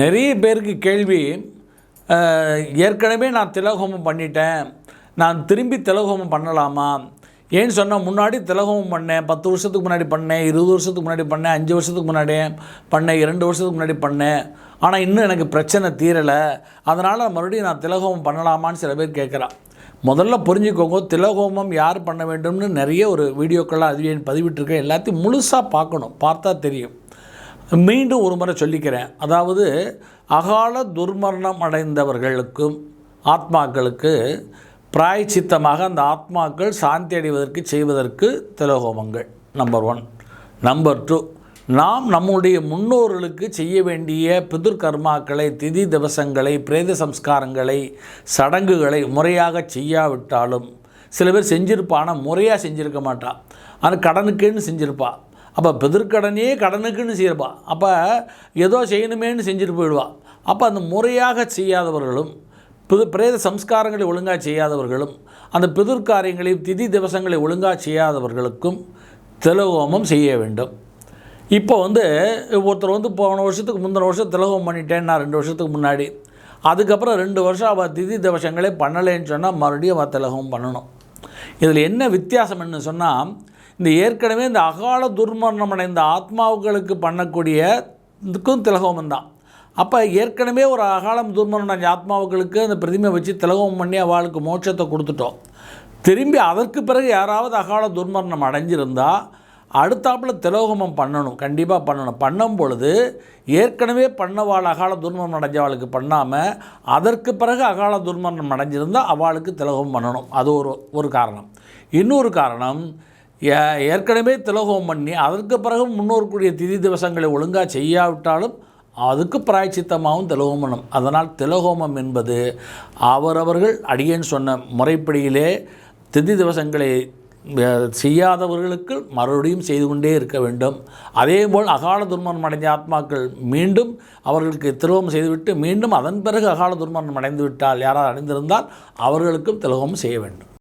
நிறைய பேருக்கு கேள்வி ஏற்கனவே நான் திலகோமம் பண்ணிட்டேன் நான் திரும்பி திலகோமம் பண்ணலாமா? ஏன்னு சொன்னால் முன்னாடி திலகோமம் பண்ணேன் பத்து வருஷத்துக்கு முன்னாடி பண்ணேன் இருபது வருஷத்துக்கு முன்னாடி பண்ணேன் அஞ்சு வருஷத்துக்கு முன்னாடி பண்ணேன் இரண்டு வருஷத்துக்கு முன்னாடி பண்ணேன். ஆனால் இன்னும் எனக்கு பிரச்சனை தீரலை. அதனால் மறுபடியும் நான் திலகோமம் பண்ணலாமான்னு சில பேர் கேட்குறான். முதல்ல புரிஞ்சுக்கோங்க திலகோமம் யார் பண்ண வேண்டும்னு நிறைய ஒரு வீடியோக்கள்லாம் அதுவே பதிவிட்டிருக்கேன். எல்லாத்தையும் முழுசாக பார்க்கணும். பார்த்தா தெரியும். மீண்டும் ஒரு முறை சொல்லிக்கிறேன். அதாவது அகால துர்மரணம் அடைந்தவர்களுக்கும் ஆத்மாக்களுக்கு பிராயச்சித்தமாக அந்த ஆத்மாக்கள் சாந்தி அடைவதற்கு செய்வதற்கு திலகோமங்கள் நம்பர் ஒன் நம்பர் டூ நாம் நம்முடைய முன்னோர்களுக்கு செய்ய வேண்டிய பிதுர்கர்மாக்களை திதி திவசங்களை பிரேத சம்ஸ்காரங்களை சடங்குகளை முறையாக செய்யாவிட்டாலும் சில பேர் செஞ்சிருப்பா ஆனால் முறையாக செஞ்சுருக்க மாட்டான் அது கடனுக்குன்னு செஞ்சுருப்பாள் அப்போ பெதிர்க்கடனே கடனுக்குன்னு செய்கிறப்பா அப்போ ஏதோ செய்யணுமேன்னு செஞ்சுட்டு போயிடுவா. அப்போ அந்த முறையாக செய்யாதவர்களும் பிது பிரேத சம்ஸ்காரங்களை ஒழுங்காக செய்யாதவர்களும் அந்த பிதிர்காரியங்களையும் திதி திவசங்களை ஒழுங்காக செய்யாதவர்களுக்கும் திலகோமம் செய்ய வேண்டும். இப்போ வந்து ஒருத்தர் வந்து போன வருஷத்துக்கு முந்தின வருஷம் திலகம் பண்ணிட்டேன் நான் ரெண்டு வருஷத்துக்கு முன்னாடி. அதுக்கப்புறம் ரெண்டு வருஷம் அவள் திதி திவசங்களே பண்ணலைன்னு சொன்னால் மறுபடியும் அவள் திலகம் பண்ணணும். இதில் என்ன வித்தியாசம் என்ன சொன்னால் இந்த ஏற்கனவே இந்த அகால துர்மரணம் அடைந்த ஆத்மாவுகளுக்கு பண்ணக்கூடிய இதுக்கும் திலகோமம் தான். அப்போ ஏற்கனவே ஒரு அகாலம் துர்மரணம் அடைஞ்ச ஆத்மாவுகளுக்கு அந்த பிரதிமை வச்சு திலகோமம் பண்ணி அவளுக்கு மோட்சத்தை கொடுத்துட்டோம். திரும்பி அதற்கு பிறகு யாராவது அகால துர்மரணம் அடைஞ்சிருந்தால் அடுத்தாப்புல திலோகமம் பண்ணணும் கண்டிப்பாக பண்ணணும். பண்ணும் பொழுது ஏற்கனவே பண்ணவாள் அகால துர்மரணம் அடைஞ்சவாளுக்கு பண்ணாமல் அதற்கு பிறகு அகால துர்மரணம் அடைஞ்சிருந்தால் அவளுக்கு திலோகம் பண்ணணும். அது ஒரு ஒரு காரணம். இன்னொரு காரணம் ஏற்கனவே திலோகம் பண்ணி அதற்கு பிறகு முன்னோருக்குரிய திதி திவசங்களை ஒழுங்காக செய்யாவிட்டாலும் அதுக்கு பிராய்ச்சித்தமாகவும் திலோகம் அதனால் திலகோமம் என்பது அவரவர்கள் அடியேன் சொன்ன முறைப்படியிலே திதி திவசங்களை செய்யாதவர்களுக்கு மறுபடியும் செய்து கொண்டே இருக்க வேண்டும். அதேபோல் அகால துர்மரணம் அடைந்த ஆத்மாக்கள் மீண்டும் அவர்களுக்கு திருவம் செய்துவிட்டு மீண்டும் அதன் பிறகு அகால துர்மரணம் அடைந்து விட்டால் யாராவது அடைந்திருந்தால் அவர்களுக்கும் திலகமும் செய்ய வேண்டும்.